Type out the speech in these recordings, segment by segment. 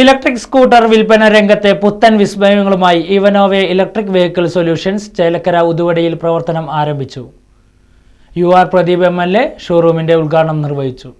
Electric scooter വിൽപ്പന രംഗത്തെ പുത്തൻ വിസ്മയങ്ങളുമായി ഇവനോവെ ഇലക്ട്രിക് വെഹിക്കിൾ സൊല്യൂഷൻസ് ചേലക്കര ഉതുവടിയിൽ പ്രവർത്തനം ആരംഭിച്ചു. U R Pradeep M L A ഷോറൂമിന്റെ ഉദ്ഘാടനം നിർവഹിച്ചു.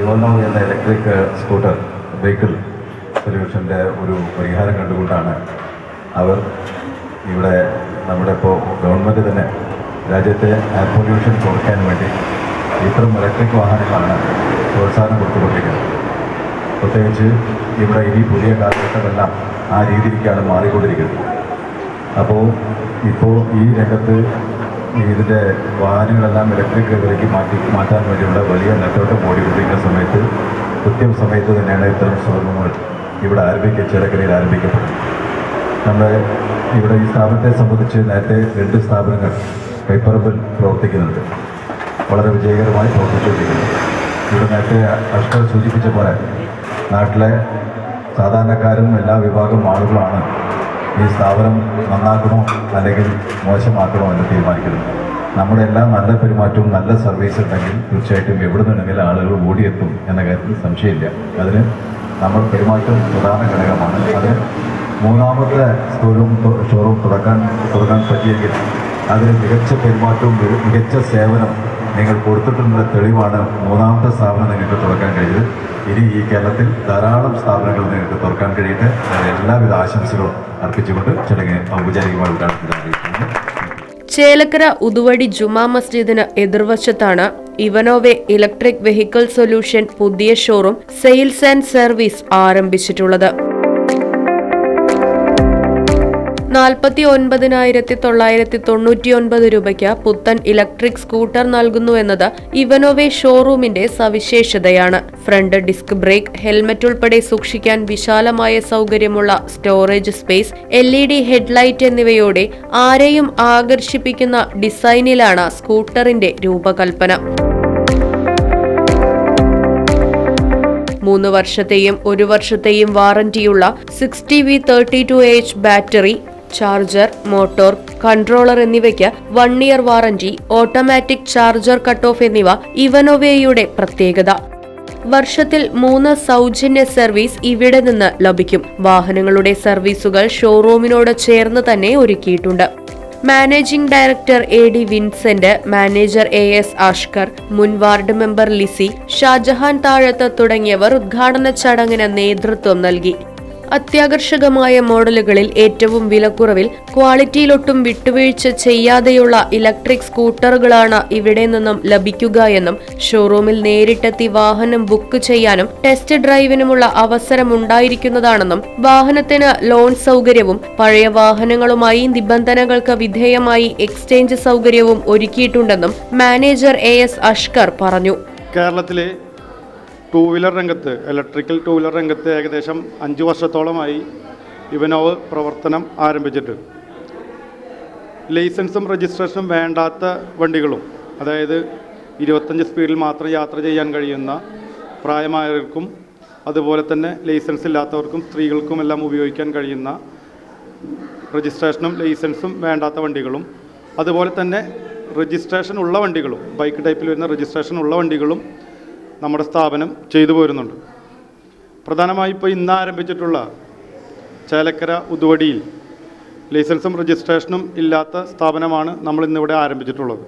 ഇവനോ എന്ന ഇലക്ട്രിക് സ്കൂട്ടർ വെഹിക്കിൾ സൊല്യൂഷന്റെ ഒരു പരിഹാരം കണ്ടുകൊണ്ടാണ് അവർ ഇവിടെ നമ്മുടെ ഇപ്പോൾ ഗവൺമെന്റ് തന്നെ രാജ്യത്തെ എയർ പൊല്യൂഷൻ കുറയ്ക്കാൻ വേണ്ടി ഇത്തരം ഇലക്ട്രിക് വാഹനങ്ങളാണ് പ്രോത്സാഹനം കൊടുത്തുകൊണ്ടിരിക്കുന്നത്. പ്രത്യേകിച്ച് ഇവിടെ ഈ പുതിയ കാലഘട്ടമെല്ലാം ആ രീതിയിലേക്കാണ് മാറിക്കൊണ്ടിരിക്കുന്നത്. അപ്പോൾ ഇപ്പോൾ ഈ രംഗത്ത് ഇതിന്റെ വാഹനങ്ങളെല്ലാം ഇലക്ട്രിക് വിലയ്ക്ക് മാറ്റി മാറ്റാൻ വേണ്ടിയുള്ള വലിയ നെട്ടോട്ടം ഓടിക്കൊണ്ടിരിക്കുന്ന സമയത്ത് കൃത്യം സമയത്ത് തന്നെയാണ് ഇത്തരം ശ്രമങ്ങൾ ഇവിടെ ആരംഭിക്കുക ചേലക്കരയിൽ ആരംഭിക്കപ്പെടുന്നത്. നമ്മുടെ ഇവിടെ ഈ സ്ഥാപനത്തെ സംബന്ധിച്ച് നേരത്തെ രണ്ട് സ്ഥാപനങ്ങൾ പേപ്പറബിൽ പ്രവർത്തിക്കുന്നുണ്ട്. വളരെ വിജയകരമായി പ്രവർത്തിച്ചുകൊണ്ടിരിക്കുന്നു. ഇവിടെ നേരത്തെ അഷ്കർ സൂചിപ്പിച്ച പോലെ നാട്ടിലെ സാധാരണക്കാരും എല്ലാ വിഭാഗം ആളുകളാണ് ഈ സ്ഥാപനം നന്നാക്കണോ അല്ലെങ്കിൽ മോശമാക്കണോ എന്ന് തീരുമാനിക്കുന്നത് നമ്മുടെ എല്ലാ നല്ല പെരുമാറ്റവും നല്ല സർവീസ് ഉണ്ടെങ്കിൽ തീർച്ചയായിട്ടും എവിടെ നിന്നെങ്കിലും ആളുകൾ ഓടിയെത്തും എന്ന കാര്യത്തിൽ സംശയമില്ല. അതിന് നമ്മൾ പെരുമാറ്റം പ്രധാന ഘടകമാണ്. അത് മൂന്നാമത്തെ ഷോറൂം ഷോറൂം തുറക്കാൻ തുടങ്ങാൻ പറ്റിയെങ്കിൽ അതിന് മികച്ച പെരുമാറ്റവും മികച്ച സേവനം നിങ്ങൾ കൊടുത്തിട്ടുള്ള തെളിവാണ് മൂന്നാമത്തെ സ്ഥാപനം നിങ്ങൾക്ക് തുറക്കാൻ കഴിയുന്നത് ഇനി ഈ കേരളത്തിൽ ധാരാളം സ്ഥാപനങ്ങൾ നിങ്ങൾക്ക് തുറക്കാൻ കഴിയട്ടെ. എല്ലാവിധ ആശംസകളും അർപ്പിച്ചുകൊണ്ട് ചടങ്ങ് ഔപചാരികമായി ഉദ്ഘാടനം ചേലക്കര ഉതുവടി ജുമാ മസ്ജിദിന് എതിർവശത്താണ് ഇവനോവെ ഇലക്ട്രിക് വെഹിക്കിൾ സൊല്യൂഷൻ പുതിയ ഷോറൂം സെയിൽസ് ആൻഡ് സർവീസ് ആരംഭിച്ചിട്ടുള്ളത്. നാൽപ്പത്തി ഒൻപതിനായിരത്തി തൊള്ളായിരത്തി തൊണ്ണൂറ്റി ഒൻപത് രൂപയ്ക്ക് പുത്തൻ ഇലക്ട്രിക് സ്കൂട്ടർ നൽകുന്നു എന്നത് ഇവനോവെ ഷോറൂമിന്റെ സവിശേഷതയാണ്. ഫ്രണ്ട് ഡിസ്ക് ബ്രേക്ക് ഹെൽമറ്റ് ഉൾപ്പെടെ സൂക്ഷിക്കാൻ വിശാലമായ സൗകര്യമുള്ള storage space L E D headlight എന്നിവയോടെ ആരെയും ആകർഷിപ്പിക്കുന്ന ഡിസൈനിലാണ് സ്കൂട്ടറിന്റെ രൂപകൽപ്പന. മൂന്ന് വർഷത്തെയും ഒരു വർഷത്തെയും വാറന്റിയുള്ള sixty V thirty two H battery charger motor controller എന്നിവയ്ക്ക് one year warranty automatic charger cut off എന്നിവ ഇവനോവയുടെ പ്രത്യേകത. വർഷത്തിൽ മൂന്ന് സൗജന്യ സർവീസ് ഇവിടെ നിന്ന് ലഭിക്കും. വാഹനങ്ങളുടെ സർവീസുകൾ ഷോറൂമിനോട് ചേർന്ന് തന്നെ ഒരുക്കിയിട്ടുണ്ട്. Managing director A D Vincent manager A S Ashkar മുൻ വാർഡ് മെമ്പർ ലിസി ഷാജഹാൻ താഴത്ത് തുടങ്ങിയവർ ഉദ്ഘാടന ചടങ്ങിന് നേതൃത്വം നൽകി. അത്യാകർഷകമായ മോഡലുകളിൽ ഏറ്റവും വിലക്കുറവിൽ ക്വാളിറ്റിയിലൊട്ടും വിട്ടുവീഴ്ച ചെയ്യാതെയുള്ള ഇലക്ട്രിക് സ്കൂട്ടറുകളാണ് ഇവിടെ നിന്നും ലഭിക്കുക എന്നും ഷോറൂമിൽ നേരിട്ടെത്തി വാഹനം ബുക്ക് ചെയ്യാനും ടെസ്റ്റ് ഡ്രൈവിനുമുള്ള അവസരം ഉണ്ടായിരിക്കുന്നതാണെന്നും വാഹനത്തിന് ലോൺ സൗകര്യവും പഴയ വാഹനങ്ങളുമായി നിബന്ധനകൾക്ക് വിധേയമായി എക്സ്ചേഞ്ച് സൗകര്യവും ഒരുക്കിയിട്ടുണ്ടെന്നും മാനേജർ എ എസ് അഷ്കർ പറഞ്ഞു. കേരളത്തിലെ ടൂ വീലർ രംഗത്ത് ഇലക്ട്രിക്കൽ ടൂ വീലർ രംഗത്ത് ഏകദേശം അഞ്ച് വർഷത്തോളമായി ഇവനോവ് പ്രവർത്തനം ആരംഭിച്ചിട്ട്. ലൈസൻസും രജിസ്ട്രേഷനും വേണ്ടാത്ത വണ്ടികളും അതായത് ഇരുപത്തഞ്ച് സ്പീഡിൽ മാത്രം യാത്ര ചെയ്യാൻ കഴിയുന്ന പ്രായമായവർക്കും അതുപോലെ തന്നെ ലൈസൻസ് ഇല്ലാത്തവർക്കും സ്ത്രീകൾക്കും എല്ലാം ഉപയോഗിക്കാൻ കഴിയുന്ന രജിസ്ട്രേഷനും ലൈസൻസും വേണ്ടാത്ത വണ്ടികളും അതുപോലെ തന്നെ രജിസ്ട്രേഷൻ ഉള്ള വണ്ടികളും ബൈക്ക് ടൈപ്പിൽ വരുന്ന രജിസ്ട്രേഷൻ ഉള്ള വണ്ടികളും നമ്മുടെ സ്ഥാപനം ചെയ്തു പോരുന്നുണ്ട്. പ്രധാനമായും ഇപ്പോൾ ഇന്ന് ആരംഭിച്ചിട്ടുള്ള ചേലക്കര ഉതുവടിയിൽ ലൈസൻസും രജിസ്ട്രേഷനും ഇല്ലാത്ത സ്ഥാപനമാണ് നമ്മൾ ഇന്നിവിടെ ആരംഭിച്ചിട്ടുള്ളത്.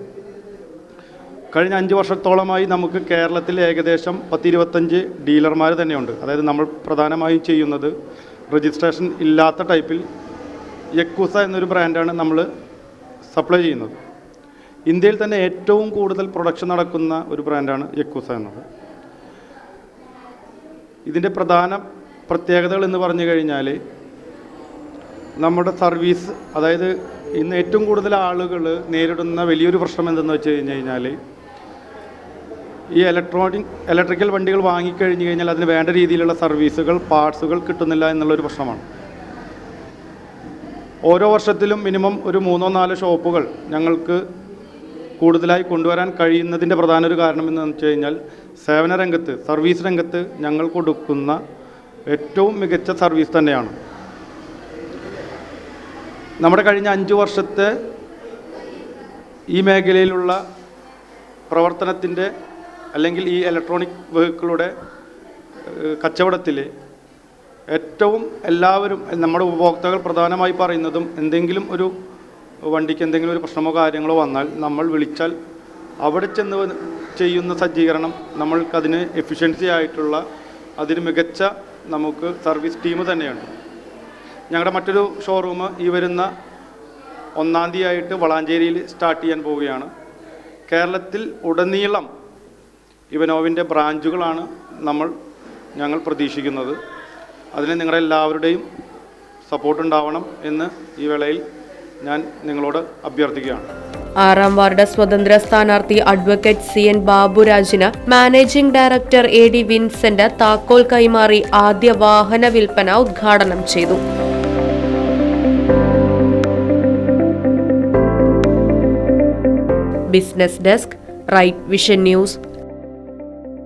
കഴിഞ്ഞ അഞ്ച് വർഷത്തോളമായി നമുക്ക് കേരളത്തിൽ ഏകദേശം പത്തിരുപത്തഞ്ച് ഡീലർമാർ തന്നെയുണ്ട്. അതായത് നമ്മൾ പ്രധാനമായും ചെയ്യുന്നത് രജിസ്ട്രേഷൻ ഇല്ലാത്ത ടൈപ്പിൽ യക്കൂസ എന്നൊരു ബ്രാൻഡാണ് നമ്മൾ സപ്ലൈ ചെയ്യുന്നത്. ഇന്ത്യയിൽ തന്നെ ഏറ്റവും കൂടുതൽ പ്രൊഡക്ഷൻ നടക്കുന്ന ഒരു ബ്രാൻഡാണ് യക്കൂസ എന്നത് ഇതിന്റെ പ്രധാന പ്രത്യേകതകൾ എന്ന് പറഞ്ഞു കഴിഞ്ഞാൽ നമ്മുടെ സർവീസ് അതായത് ഇന്ന് ഏറ്റവും കൂടുതൽ ആളുകൾ നേരിടുന്ന വലിയൊരു പ്രശ്നം എന്തെന്ന് വെച്ച് കഴിഞ്ഞ് കഴിഞ്ഞാൽ ഈ ഇലക്ട്രോണിക് ഇലക്ട്രിക്കൽ വണ്ടികൾ വാങ്ങിക്കഴിഞ്ഞ് കഴിഞ്ഞാൽ അതിന് വേണ്ട രീതിയിലുള്ള സർവീസുകൾ പാർട്സുകൾ കിട്ടുന്നില്ല എന്നുള്ളൊരു പ്രശ്നമാണ്. ഓരോ വർഷത്തിലും മിനിമം ഒരു മൂന്നോ നാലോ ഷോപ്പുകൾ ഞങ്ങൾക്ക് കൂടുതലായി കൊണ്ടുവരാൻ കഴിയുന്നതിന്റെ പ്രധാന ഒരു കാരണം എന്ന് വെച്ച് കഴിഞ്ഞാൽ സേവന രംഗത്ത് സർവീസ് രംഗത്ത് ഞങ്ങൾ കൊടുക്കുന്ന ഏറ്റവും മികച്ച സർവീസ് തന്നെയാണ്. നമ്മുടെ കഴിഞ്ഞ അഞ്ച് വർഷത്തെ ഈ മേഖലയിലുള്ള പ്രവർത്തനത്തിന്റെ അല്ലെങ്കിൽ ഈ ഇലക്ട്രോണിക് വെഹിക്കിളുടെ കച്ചവടത്തിൽ ഏറ്റവും എല്ലാവരും നമ്മുടെ ഉപഭോക്താക്കൾ പ്രധാനമായി പറയുന്നതും എന്തെങ്കിലും ഒരു വണ്ടിക്ക് എന്തെങ്കിലും ഒരു പ്രശ്നമോ കാര്യങ്ങളോ വന്നാൽ നമ്മൾ വിളിച്ചാൽ അവിടെ ചെന്ന് ചെയ്യുന്ന സജ്ജീകരണം നമ്മൾക്കതിന് എഫിഷ്യൻസി ആയിട്ടുള്ള അതിന് മികച്ച നമുക്ക് സർവീസ് ടീം തന്നെയുണ്ട്. ഞങ്ങളുടെ മറ്റൊരു ഷോറൂം ഈ വരുന്ന ഒന്നാം തീയതിയായിട്ട് വളാഞ്ചേരിയിൽ സ്റ്റാർട്ട് ചെയ്യാൻ പോവുകയാണ്. കേരളത്തിൽ ഉടനീളം ഇവനോവിന്റെ ബ്രാഞ്ചുകളാണ് നമ്മൾ ഞങ്ങൾ പ്രതീക്ഷിക്കുന്നത്. അതിന് നിങ്ങളുടെ എല്ലാവരുടെയും സപ്പോർട്ട് ഉണ്ടാവണം എന്ന് ഈ വേളയിൽ ഞാൻ നിങ്ങളോട് അഭ്യർത്ഥിക്കുകയാണ്. ആറാം വാർഡ് സ്വതന്ത്ര സ്ഥാനാർത്ഥി advocate C N ബാബുരാജിന് managing director A D Vincent താക്കോൽ കൈമാറി ആദ്യ വാഹന വിൽപ്പന ഉദ്ഘാടനം ചെയ്തു. Business desk right vision news